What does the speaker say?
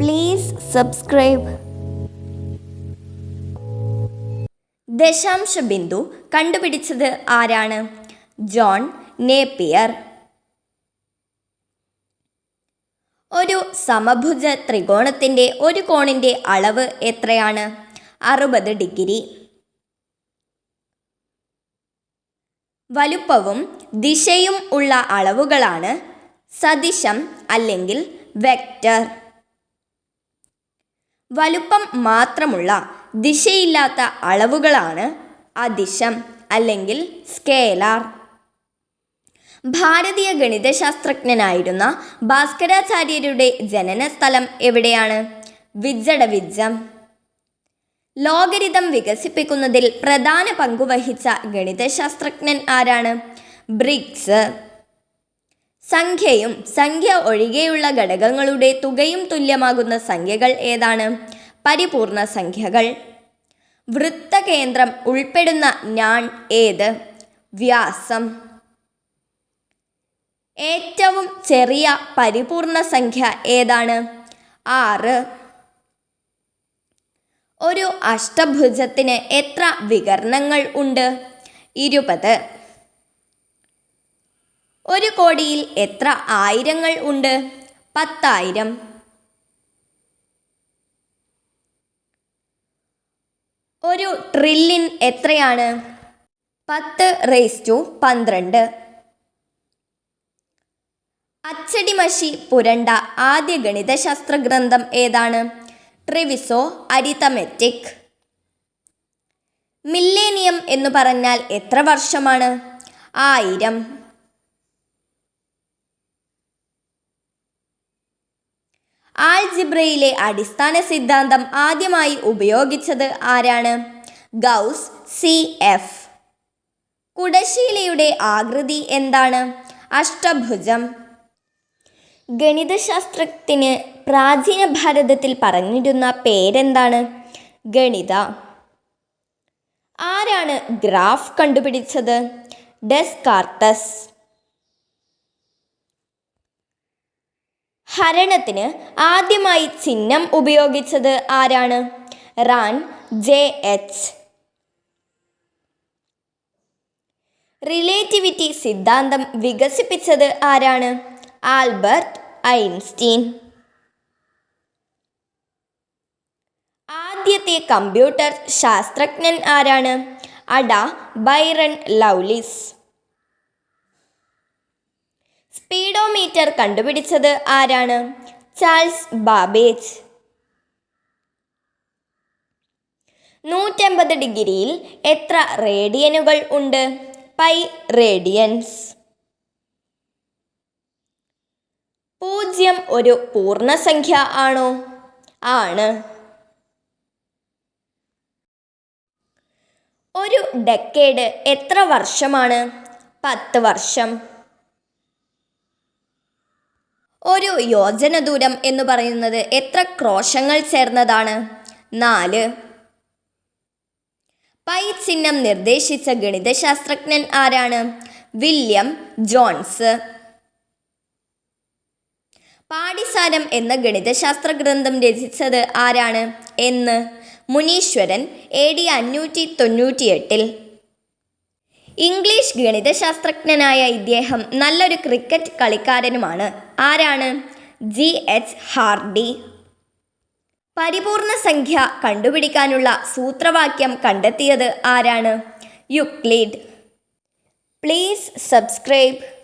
Please subscribe ദശാംശ ബിന്ദു കണ്ടുപിടിച്ചത് ആരാണ്? John Napier. ഒരു സമഭുജ ത്രികോണത്തിന്റെ ഒരു കോണിന്റെ അളവ് എത്രയാണ്? അറുപത് ഡിഗ്രി. വലുപ്പവും ദിശയും ഉള്ള അളവുകളാണ് സദിശം അല്ലെങ്കിൽ വെക്റ്റർ വലുപ്പം മാത്രമുള്ള ദിശയില്ലാത്ത അളവുകളാണ് അദിശം അല്ലെങ്കിൽ സ്കേലാർ. ഭാരതീയ ഗണിതശാസ്ത്രജ്ഞനായിരുന്ന ഭാസ്കരാചാര്യരുടെ ജനനസ്ഥലം എവിടെയാണ്? വിജ്ജഡവിജ്ജം. ലോകരിതം വികസിപ്പിക്കുന്നതിൽ പ്രധാന പങ്കുവഹിച്ച ഗണിതശാസ്ത്രജ്ഞൻ ആരാണ്? ബ്രിഗ്സ്. സംഖ്യയും സംഖ്യ ഒഴികെയുള്ള ഘടകങ്ങളുടെ തുകയും തുല്യമാകുന്ന സംഖ്യകൾ ഏതാണ്? പരിപൂർണ സംഖ്യകൾ. വൃത്തകേന്ദ്രം ഉൾപ്പെടുന്ന ഞാൻ ഏത്? വ്യാസം. ഏറ്റവും ചെറിയ പരിപൂർണ സംഖ്യ ഏതാണ്? ആറ്. ഒരു അഷ്ടഭുജത്തിന് എത്ര വികരണങ്ങൾ ഉണ്ട്? ഇരുപത്. ഒരു കോടിയിൽ എത്ര ആയിരങ്ങൾ ഉണ്ട്? പത്തായിരം. ഒരു ട്രില്യൻ എത്രയാണ്? പത്ത് റേസ് ടു പന്ത്രണ്ട്. അച്ചടിമഷി പുരണ്ട ആദ്യ ഗണിതശാസ്ത്ര ഗ്രന്ഥം ഏതാണ്? ട്രിവിസോ അരിതമെറ്റിക്. മില്ലേനിയം എന്ന് പറഞ്ഞാൽ എത്ര വർഷമാണ്? ആയിരം. ആൽജിബ്രയിലെ അടിസ്ഥാന സിദ്ധാന്തം ആദ്യമായി ഉപയോഗിച്ചത് ആരാണ്? Gaurs C. എഫ്. കുടശീലയുടെ ആകൃതി എന്താണ്? അഷ്ടഭുജം. ഗണിതശാസ്ത്രത്തിന് പ്രാചീന ഭാരതത്തിൽ പറഞ്ഞിരുന്ന പേരെന്താണ്? ഗണിത. ആരാണ് ഗ്രാഫ് കണ്ടുപിടിച്ചത്? ഡെസ്കാർട്ടസ്. ഹരണത്തിന് ആദ്യമായി ചിഹ്നം ഉപയോഗിച്ചത് ആരാണ്? Rann J H. റിലേറ്റിവിറ്റി സിദ്ധാന്തം വികസിപ്പിച്ചത് ആരാണ്? Albert Einstein. ആദ്യത്തെ കമ്പ്യൂട്ടർ ശാസ്ത്രജ്ഞൻ ആരാണ്? അഡ ബൈറൺ ലൗലിസ്. സ്പീഡോമീറ്റർ കണ്ടുപിടിച്ചത് ആരാണ്? Charles Babbage. നൂറ്റമ്പത് ഡിഗ്രിയിൽ എത്ര റേഡിയനുകൾ ഉണ്ട്? Pi radians. പൂജ്യം ഒരു പൂർണസംഖ്യ ആണോ? ആണ്. ഒരു ഡെക്കേഡ് എത്ര വർഷമാണ്? പത്ത് വർഷം. ഒരു യോജന ദൂരം എന്ന് പറയുന്നത് എത്ര ക്രോശങ്ങൾ ചേർന്നതാണ്? നാല്. പൈ ചിഹ്നം നിർദ്ദേശിച്ച ഗണിതശാസ്ത്രജ്ഞൻ ആരാണ്? William Jones. പാടിസാരം എന്ന ഗണിതശാസ്ത്ര ഗ്രന്ഥം രചിച്ചത് ആരാണ്? എന്ന് മുനീശ്വരൻ എ ഡി അഞ്ഞൂറ്റി തൊണ്ണൂറ്റിയെട്ടിൽ. ഇംഗ്ലീഷ് ഗണിതശാസ്ത്രജ്ഞനായ ഇദ്ദേഹം നല്ലൊരു ക്രിക്കറ്റ് കളിക്കാരനുമാണ്. ആരാണ്? ജി. എച്ച്. ഹാർഡി. പരിപൂർണ സംഖ്യ കണ്ടുപിടിക്കാനുള്ള സൂത്രവാക്യം കണ്ടെത്തിയത് ആരാണ്? യുക്ലീഡ്. Please subscribe.